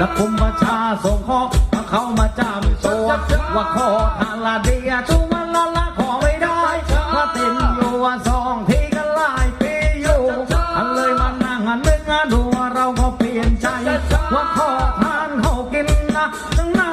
แล้วคุมประชาส่งข้อมาเข้ามาจำตัซว่าขอทานลาเดียจูมันละละขอไม่ได้มาตินอยู่ว่าสองทีกันหลายปีอยู่อันเลยมานั่งอันนึกอันดูว่าเราก็เปลี่ยนใจ ว่าขอทานเขากินนะตั้งนาน